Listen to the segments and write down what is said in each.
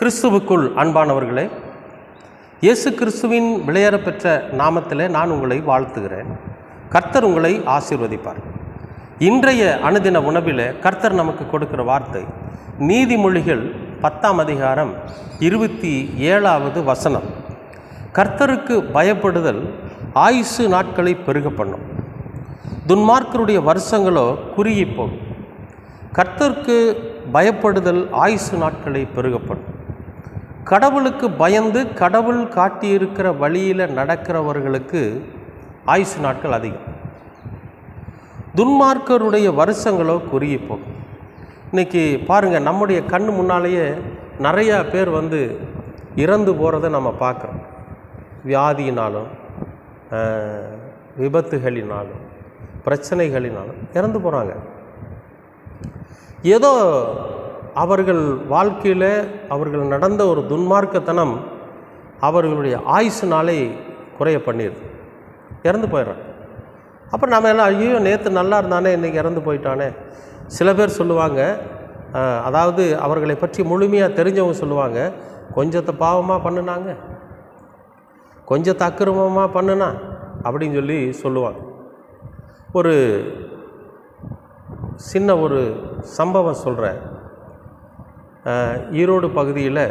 கிறிஸ்துவுக்குள் அன்பானவர்களே இயேசு கிறிஸ்துவின் விளையாட பெற்ற நாமத்தில் நான் உங்களை வாழ்த்துகிறேன். கர்த்தர் உங்களை ஆசீர்வதிப்பார். இன்றைய அனுதின உணவில் கர்த்தர் நமக்கு கொடுக்கிற வார்த்தை நீதிமொழிகள் பத்தாம் அதிகாரம் இருபத்தி ஏழாவது வசனம். கர்த்தருக்கு பயப்படுதல் ஆயுசு நாட்களை பெருக பண்ணும். துன்மார்க்கருடைய வருஷங்களோ குறுகி போகும் கர்த்தருக்கு பயப்படுதல் ஆயுசு நாட்களை பெருகப்படும் கடவுளுக்கு பயந்து கடவுள் காட்டியிருக்கிற வழியில் நடக்கிறவர்களுக்கு ஆயுசு நாட்கள் அதிகம். துன்மார்க்கருடைய வருஷங்களோ குறுகி போகும். இன்றைக்கி பாருங்கள் நம்முடைய கண் முன்னாலேயே நிறையா பேர் வந்து இறந்து போகிறத நம்ம பார்க்குறோம். வியாதியினாலும் விபத்துகளினாலும் பிரச்சனைகளினாலும் இறந்து போகிறாங்க ஏதோ அவர்கள் வாழ்க்கையில் அவர்கள் நடந்த ஒரு துன்மார்க்கத்தனம் அவர்களுடைய ஆயுசு நாளை குறைய பண்ணிடுது இறந்து போயிடுறான் அப்போ நம்ம எல்லாம் ஐயோ நேற்று நல்லா இருந்தானே இன்றைக்கி இறந்து போயிட்டானே. சில பேர் சொல்லுவாங்க அதாவது அவர்களை பற்றி முழுமையாக தெரிஞ்சவங்க சொல்லுவாங்க கொஞ்சத்தை பாவமாக பண்ணுனாங்க. கொஞ்சத்தை அக்கிரமமாக பண்ணுனா அப்படின்னு சொல்லி சொல்லுவாங்க. ஒரு சின்ன ஒரு சம்பவம் சொல்கிறேன் ஈரோடு பகுதியில்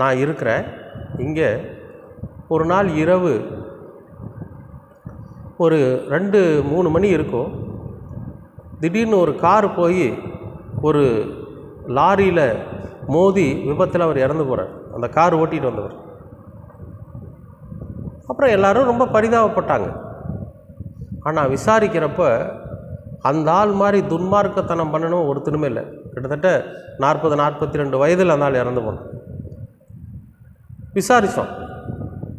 நான் இருக்கிறேன். இங்கே ஒரு நாள் இரவு ஒரு ரெண்டு மூணு மணி இருக்கும். திடீர்னு ஒரு கார் போய் ஒரு லாரியில் மோதி விபத்தில் அவர் இறந்து போகிறார் அந்த கார் ஓட்டிகிட்டு வந்தவர். அப்புறம் எல்லோரும் ரொம்ப பரிதாபப்பட்டாங்க. ஆனால் விசாரிக்கிறப்ப அந்த ஆள் மாதிரி துன்மார்க்கத்தனம் பண்ணணும் ஒருத்தனுமே இல்லை. கிட்டத்தட்ட நாற்பது நாற்பத்தி ரெண்டு வயதில் அந்த ஆள் இறந்து போனான். விசாரித்தோம்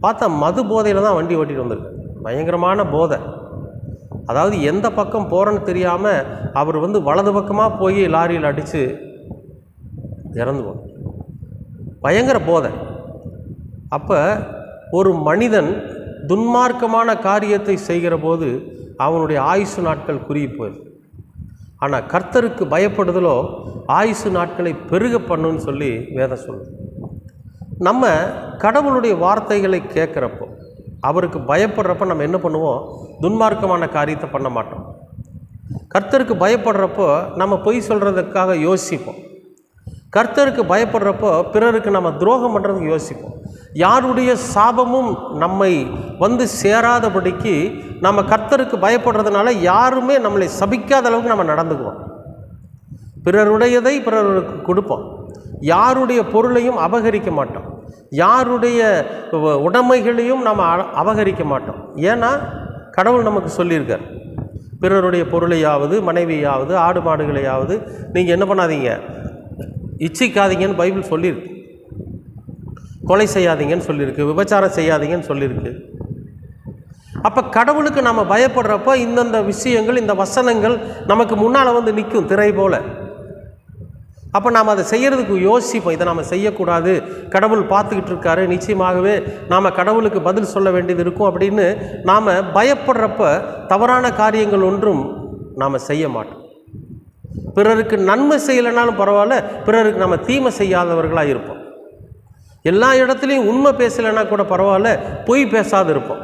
பார்த்தா மது போதையில் தான் வண்டி ஓட்டிட்டு வந்திருக்கு. பயங்கரமான போதை. அதாவது எந்த பக்கம் போகிறேன்னு தெரியாமல் அவர் வந்து வலது பக்கமாக போய் லாரியில் அடித்து இறந்து போனார். பயங்கர போதை. அப்போ ஒரு மனிதன் துன்மார்க்கமான காரியத்தை செய்கிற போது அவனுடைய ஆயுசு நாட்கள் குறுகி போயிடுது ஆனால் கர்த்தருக்கு பயப்படுதலோ ஆயுசு நாட்களை பெருக பண்ணுன்னு சொல்லி வேதம் சொல்லுது. நம்ம கடவுளுடைய வார்த்தைகளை கேட்குறப்போ அவருக்கு பயப்படுறப்ப நம்ம என்ன பண்ணுவோம்? துன்மார்க்கமான காரியத்தை பண்ண மாட்டோம். கர்த்தருக்கு பயப்படுறப்போ நம்ம பொய் சொல்கிறதுக்காக யோசிப்போம். கர்த்தருக்கு பயப்படுறப்போ பிறருக்கு நம்ம துரோகம் பண்ணுறதுக்கு யோசிப்போம். யாருடைய சாபமும் நம்மை வந்து சேராதபடிக்கு நம்ம கர்த்தருக்கு பயப்படுறதுனால யாருமே நம்மளை சபிக்காத அளவுக்கு நம்ம நடந்துக்குவோம். பிறருடையதை பிறருக்கு கொடுப்போம். யாருடைய பொருளையும் அபகரிக்க மாட்டோம். யாருடைய உடைமைகளையும் நம்ம அபகரிக்க மாட்டோம். ஏன்னா கடவுள் நமக்கு சொல்லியிருக்கார். பிறருடைய பொருளையாவது மனைவியாவது ஆடு மாடுகளையாவது நீங்கள் என்ன பண்ணாதீங்க? இச்சிக்காதீங்கன்னு பைபிள் சொல்லியிருக்கு. கொலை செய்யாதீங்கன்னு சொல்லியிருக்கு விபச்சாரம் செய்யாதீங்கன்னு சொல்லியிருக்கு. அப்போ கடவுளுக்கு நம்ம பயப்படுறப்போ இந்தந்த விஷயங்கள் இந்த வசனங்கள் நமக்கு முன்னால் வந்து நிற்கும் திரை போல. அப்போ நாம் அதை செய்கிறதுக்கு யோசிப்போம். இதை நாம் செய்யக்கூடாது. கடவுள் பார்த்துக்கிட்டு இருக்காரு. நிச்சயமாகவே நாம் கடவுளுக்கு பதில் சொல்ல வேண்டியது இருக்கும் அப்படின்னு நாம் பயப்படுறப்ப தவறான காரியங்கள் ஒன்றும் நாம் செய்ய மாட்டோம். பிறருக்கு நன்மை செய்யலைனாலும் பரவாயில்ல பிறருக்கு நம்ம தீமை செய்யாதவர்களாக இருப்போம். எல்லா இடத்துலையும் உண்மை பேசலைன்னா கூட பரவாயில்ல பொய் பேசாது இருப்போம்.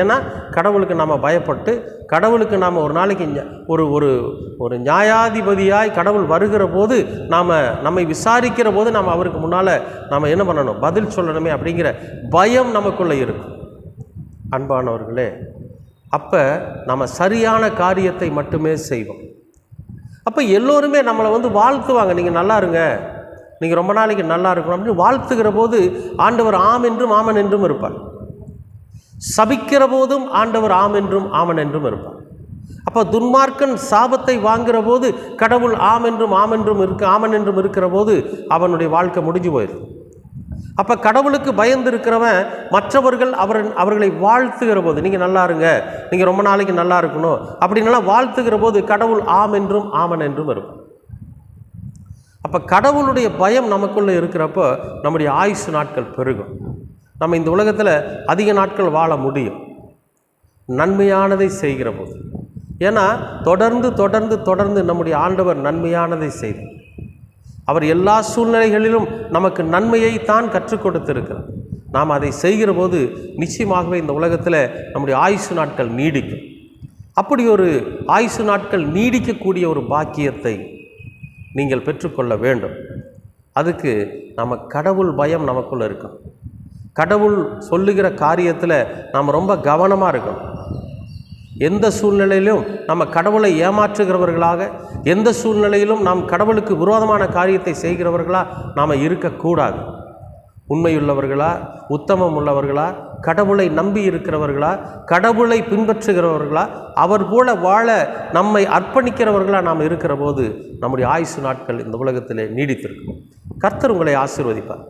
ஏன்னா கடவுளுக்கு நாம் பயப்பட்டு கடவுளுக்கு நாம் ஒரு நாளைக்கு ஒரு ஒரு ஒரு நியாயாதிபதியாய் கடவுள் வருகிற போது நாம் நம்மை விசாரிக்கிற போது நாம் அவருக்கு முன்னால் நாம் என்ன பண்ணணும்? பதில் சொல்லணுமே அப்படிங்கிற பயம் நமக்குள்ளே இருக்கும். அன்பானவர்களே அப்போ நம்ம சரியான காரியத்தை மட்டுமே செய்வோம். அப்போ எல்லோருமே நம்மளை வந்து வாழ்த்துவாங்க. நீங்கள் நல்லா இருங்க. நீங்கள் ரொம்ப நாளைக்கு நல்லா இருக்கணும் அப்படின்னு வாழ்த்துகிற போது ஆண்டவர் ஆம் என்றும் ஆமன் என்றும் இருப்பார். சபிக்கிற போதும் ஆண்டவர் ஆம் என்றும் ஆமன் என்றும் இருப்பார். அப்போ துன்மார்க்கன் சாபத்தை வாங்குகிற போது கடவுள் ஆம் என்றும் ஆம் என்றும் இருக்க ஆமன் என்றும் இருக்கிற போது அவனுடைய வாழ்க்கை முடிஞ்சு போயிடும் அப்போ கடவுளுக்கு பயந்து இருக்கிறவன் மற்றவர்கள் அவர் அவர்களை வாழ்த்துகிற போது நீங்கள் நல்லா இருங்க நீங்கள் ரொம்ப நாளைக்கு நல்லா இருக்கணும் அப்படின்னுலாம் வாழ்த்துகிற போது கடவுள் ஆம் என்றும் ஆமன் என்றும் இருக்கும். அப்போ கடவுளுடைய பயம் நமக்குள்ளே இருக்கிறப்போ நம்முடைய ஆயுசு நாட்கள் பெருகும். நம்ம இந்த உலகத்தில் அதிக நாட்கள் வாழ முடியும். நன்மையானதை செய்கிற போது. ஏன்னா தொடர்ந்து தொடர்ந்து தொடர்ந்து நம்முடைய ஆண்டவர் நன்மையானதை செய்தார். அவர் எல்லா சூழ்நிலைகளிலும் நமக்கு நன்மையை தான் கற்றுக் கொடுத்திருக்கிறார். நாம் அதை செய்கிற போது நிச்சயமாகவே இந்த உலகத்தில் நம்முடைய ஆயுசு நாட்கள் நீடிக்கும். அப்படி ஒரு ஆயுசு நாட்கள் நீடிக்கக்கூடிய ஒரு பாக்கியத்தை நீங்கள் பெற்றுக்கொள்ள வேண்டும். அதுக்கு நம்ம கடவுள் பயம் நமக்குள்ளே இருக்கும். கடவுள் சொல்லுகிற காரியத்தில் நாம் ரொம்ப கவனமாக இருக்கணும். எந்த சூழ்நிலையிலும் நம்ம கடவுளை ஏமாற்றுகிறவர்களாக எந்த சூழ்நிலையிலும் நாம் கடவுளுக்கு விரோதமான காரியத்தை செய்கிறவர்களா நாம் இருக்கக்கூடாது. உண்மையுள்ளவர்களா உத்தமம் உள்ளவர்களா கடவுளை நம்பி இருக்கிறவர்களா கடவுளை பின்பற்றுகிறவர்களா அவர் போல வாழ நம்மை அர்ப்பணிக்கிறவர்களா நாம் இருக்கிற போது நம்முடைய ஆயுசு நாட்கள் இந்த உலகத்திலே நீடித்திருக்கும். கர்த்தர் உங்களை ஆசீர்வதிப்பார்.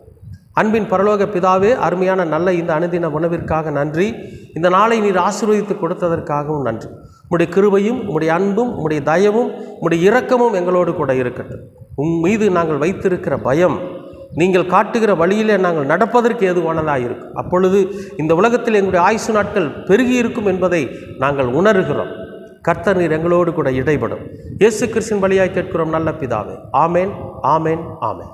அன்பின் பரலோக பிதாவே அருமையான நல்ல இந்த அனுதின உணவிற்காக நன்றி. இந்த நாளை நீர் ஆசீர்வதித்து கொடுத்ததற்காகவும் நன்றி. உம்முடைய கிருபையும் உம்முடைய அன்பும் உம்முடைய தயவும் உம்முடைய இரக்கமும் எங்களோடு கூட இருக்கட்டும். உன் மீது நாங்கள் வைத்திருக்கிற பயம் நீங்கள் காட்டுகிற வழியிலே நாங்கள் நடப்பதற்கு ஏதுவானதாக இருக்கும். அப்பொழுது இந்த உலகத்தில் எங்களுடைய ஆயுசு நாட்கள் பெருகி இருக்கும் என்பதை நாங்கள் உணர்கிறோம். கர்த்தர் நீர் எங்களோடு கூட இடைபடும். இயேசு கிறிஸ்தின் வழியாய் கேட்கிறோம் நல்ல பிதாவே. ஆமேன் ஆமேன் ஆமேன்.